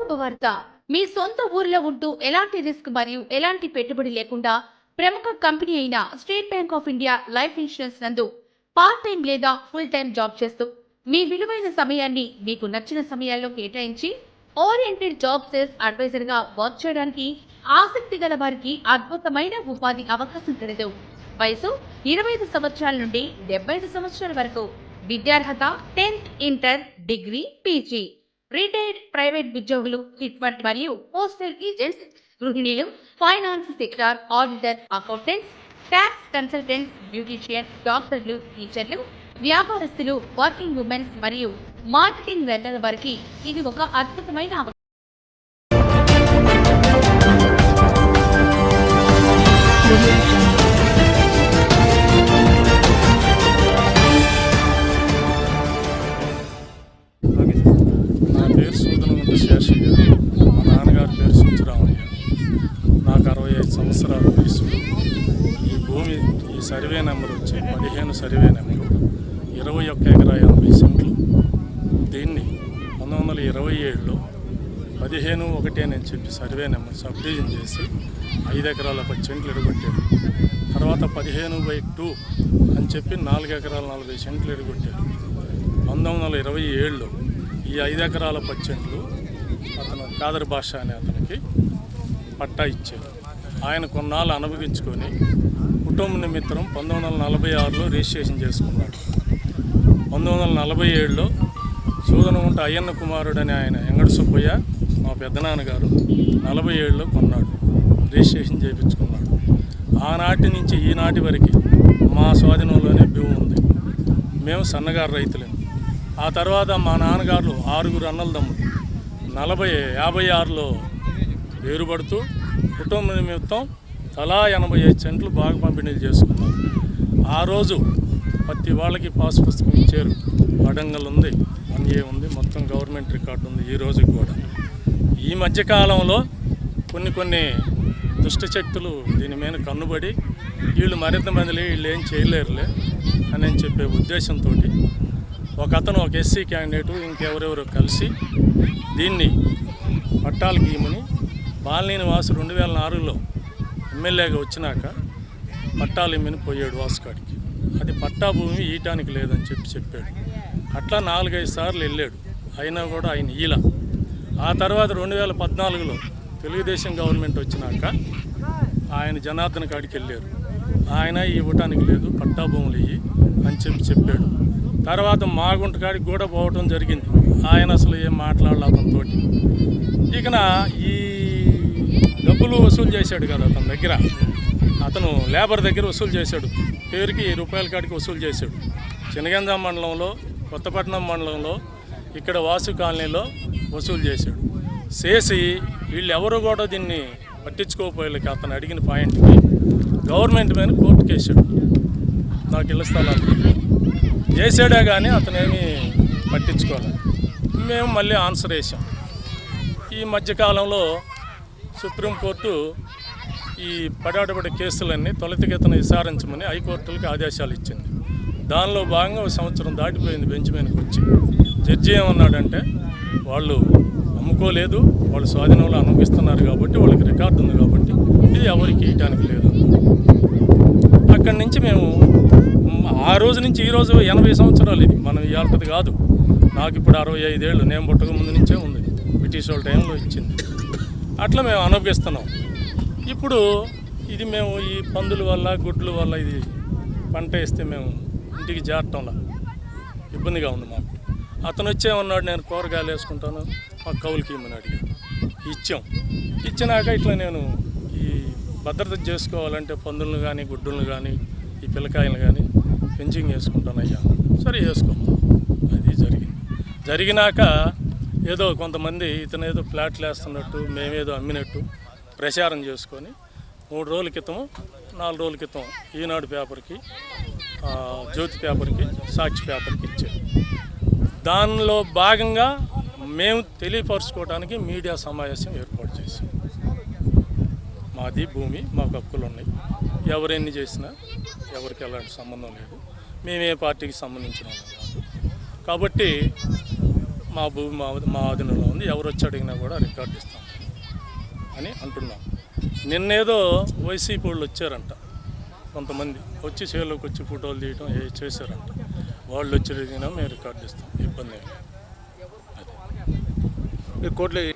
శుభవార్త మీ సొంత ఊర్లో ఉంటూ ఎలాంటి రిస్క్ మరియు ఎలాంటి పెట్టుబడి లేకుండా ప్రముఖ కంపెనీ అయిన State Bank of India Life Insurance నందు పార్ట్ టైం లేదా ఫుల్ టైం జాబ్ చేస్తూ మీ విలువైన సమయాన్ని మీకు నచ్చిన సమయాల్లో కేటాయించి ఓరియంటెడ్ జాబ్ సేల్స్ అడ్వైజర్గా వర్క్ చేయడానికి ఆసక్తి గల వారికి అద్భుతమైన ఉపాధి అవకాశం కలదు వయసు ఇరవై ఐదు సంవత్సరాల నుండి డెబ్బై ఐదు సంవత్సరాల వరకు. విద్యార్హత tenth inter degree PG. Retired private ఉద్యోగులు హిట్మెంట్ మరియు postal agents గృహిణీలు finance sector auditor accountants tax consultants beautician డాక్టర్లు టీచర్లు వ్యాపారస్తులు వర్కింగ్ ఉమెన్స్ మరియు మార్కెటింగ్ వెళ్ళల వారికి ఇది ఒక అద్భుతమైన పేరు నాకు అరవై ఐదు సంవత్సరాల వయసు. ఈ భూమి ఈ సర్వే నెంబర్ వచ్చి పదిహేను సర్వే నెంబరు. ఇరవై ఒక్క ఎకరా ఎనభై సెంట్లు. దీన్ని పంతొమ్మిది వందల ఇరవై ఏడులో పదిహేను ఒకటి అని చెప్పి సర్వే నెంబర్ సబ్ డివిజన్ చేసి ఐదు ఎకరాల పది సెంట్లు ఎడగొట్టారు. తర్వాత పదిహేను బై టూ అని చెప్పి నాలుగు ఎకరాల నలభై సెంట్లు ఎడగొట్టారు. పంతొమ్మిది వందల ఇరవై ఏడులో ఈ ఐదు ఎకరాల పచ్చెంట్లు అతను కాదర్ భాష అనే అతనికి పట్టా ఇచ్చారు. ఆయన కొన్నాళ్ళు అనుభవించుకొని కుటుంబ నిమిత్తం పంతొమ్మిది వందల నలభై ఆరులో రిజిస్ట్రేషన్ చేసుకున్నాడు. పంతొమ్మిది వందల నలభై ఏడులో సూదనగుంట అయ్యన్న కుమారుడు అని ఆయన ఎంగడ సుబ్బయ్య మా పెద్దనాన్నగారు నలభై ఏడులో కొన్నాడు. రిజిస్ట్రేషన్ చేయించుకున్నాడు. ఆనాటి నుంచి ఈనాటి వరకు మా స్వాధీనంలోనే భూమి ఉంది. మేము సన్నగారు రైతులే. ఆ తర్వాత మా నాన్నగారు ఆరుగురు అన్నల దమ్ములు నలభై యాభై ఆరులో వేరుపడుతూ కుటుంబ నిమిత్తం తలా ఎనభై ఐదు సెంట్లు బాగా పంపిణీలు చేసుకున్నారు. ఆ రోజు ప్రతి వాళ్ళకి పాస్ పుస్తకం ఇచ్చారు. వడంగల్ ఉంది వన్ ఏ ఉంది మొత్తం గవర్నమెంట్ రికార్డు ఉంది ఈ రోజుకి కూడా. ఈ మధ్యకాలంలో కొన్ని కొన్ని దుష్టశక్తులు దీని మీద కన్నుబడి వీళ్ళు మరింత మందిలే వీళ్ళు ఏం చేయలేరులే అని చెప్పే ఉద్దేశంతో ఒక అతను ఒక ఎస్సీ క్యాండిడేటు ఇంకెవరెవరు కలిసి దీన్ని పట్టాలు గీయమని బాలినేని వాసు రెండు వేల నాలుగులో ఎమ్మెల్యేగా వచ్చినాక పట్టాలు ఇమ్మని పోయాడు వాసుకాడికి. అది పట్టా భూమి ఈయటానికి లేదని చెప్పి చెప్పాడు. అట్లా నాలుగైదు సార్లు వెళ్ళాడు. అయినా కూడా ఆయన ఈల. ఆ తర్వాత రెండు వేల పద్నాలుగులో తెలుగుదేశం గవర్నమెంట్ వచ్చినాక ఆయన జనార్దన్ కాడికి వెళ్ళారు. ఆయన ఇవ్వటానికి లేదు పట్టా భూములు ఇవి అని చెప్పి చెప్పాడు. తర్వాత మాగుంట కాడికి కూడా పోవటం జరిగింది. ఆయన అసలు ఏం మాట్లాడాలి అతనితో ఇకన ఈ డబ్బులు వసూలు చేశాడు కదా అతని దగ్గర. అతను లేబర్ దగ్గర వసూలు చేశాడు. పేరుకి రూపాయల కాడికి వసూలు చేశాడు. చినగంజా మండలంలో కొత్తపట్నం మండలంలో ఇక్కడ వాసు కాలనీలో వసూలు చేశాడు. చేసి వీళ్ళెవరు కూడా దీన్ని పట్టించుకోకపోయేకి అతను అడిగిన పాయింట్కి గవర్నమెంట్ మీద కోర్టు కేసాడు నాకు ఇళ్ళ స్థలాలు. చేసాడే కానీ అతనేమి పట్టించుకోలేదు మేము మళ్ళీ ఆన్సర్ వేసాం ఈ మధ్యకాలంలో సుప్రీంకోర్టు ఈ పడాడబడి కేసులన్నీ తొలతిగతను విచారించమని హైకోర్టులకు ఆదేశాలు ఇచ్చింది. దానిలో భాగంగా ఒక సంవత్సరం దాటిపోయింది బెంచ్ మీదకి వచ్చి. జడ్జి ఏమన్నాడంటే వాళ్ళు అమ్ముకోలేదు వాళ్ళు స్వాధీనంలో అనుభవిస్తున్నారు కాబట్టి వాళ్ళకి రికార్డు ఉంది కాబట్టి ఇది ఎవరికి ఇవ్వడానికి లేదు అక్కడి నుంచి మేము ఆ రోజు నుంచి ఈరోజు ఎనభై సంవత్సరాలు ఇది. మనం ఇవాళది కాదు. నాకు ఇప్పుడు అరవై ఐదేళ్ళు. నేను పుట్టక ముందు నుంచే ఉంది. బ్రిటిష్ వాళ్ళ టైంలో ఇచ్చింది. అట్లా మేము అనుభవిస్తున్నాం. ఇప్పుడు ఇది మేము ఈ పందుల వల్ల గుడ్ల వల్ల ఇది పంట వేస్తే మేము ఇంటికి చేరటంలా ఇబ్బందిగా ఉంది మాకు. అతను వచ్చేమన్నాడు నేను కూరగాయలు వేసుకుంటాను. మాకు కౌలుకి ఇమ్మని అడిగాడు. ఇచ్చాం. ఇచ్చినాక ఇట్లా నేను ఈ భద్రత చేసుకోవాలంటే పందులను కానీ గుడ్డులను కానీ ఈ పిల్లకాయలు కానీ ఫెంచింగ్ వేసుకుంటానయ్యా సరే వేసుకోమా అది జరిగింది. జరిగినాక ఏదో కొంతమంది ఇతను ఏదో ఫ్లాట్లు వేస్తున్నట్టు మేమేదో అమ్మినట్టు ప్రచారం చేసుకొని మూడు రోజుల క్రితం నాలుగు రోజుల క్రితం ఈనాడు పేపర్కి జ్యోతి పేపర్కి సాక్షి పేపర్కి ఇచ్చారు. దానిలో భాగంగా మేము తెలియపరచుకోవడానికి మీడియా సమావేశం ఏర్పాటు చేసాం మాది భూమి మాకు హక్కులు ఉన్నాయి ఎవరెన్ని చేసినా ఎవరికి ఎలాంటి సంబంధం లేదు. మేము ఏ పార్టీకి సంబంధించిన కాదు. కాబట్టి మా భూమి మా మా ఆధీనంలో ఉంది. ఎవరు వచ్చి అడిగినా కూడా రికార్డు ఇస్తాం అని అంటున్నాం. నిన్నేదో వైసీపీ వాళ్ళు వచ్చారంట. కొంతమంది వచ్చి చేలోకి వచ్చి ఫోటోలు తీయడం ఏ చేశారంట. వాళ్ళు వచ్చి అడిగినా మేము రికార్డు ఇస్తాం. ఇబ్బంది ఏం లేదు. కోట్లే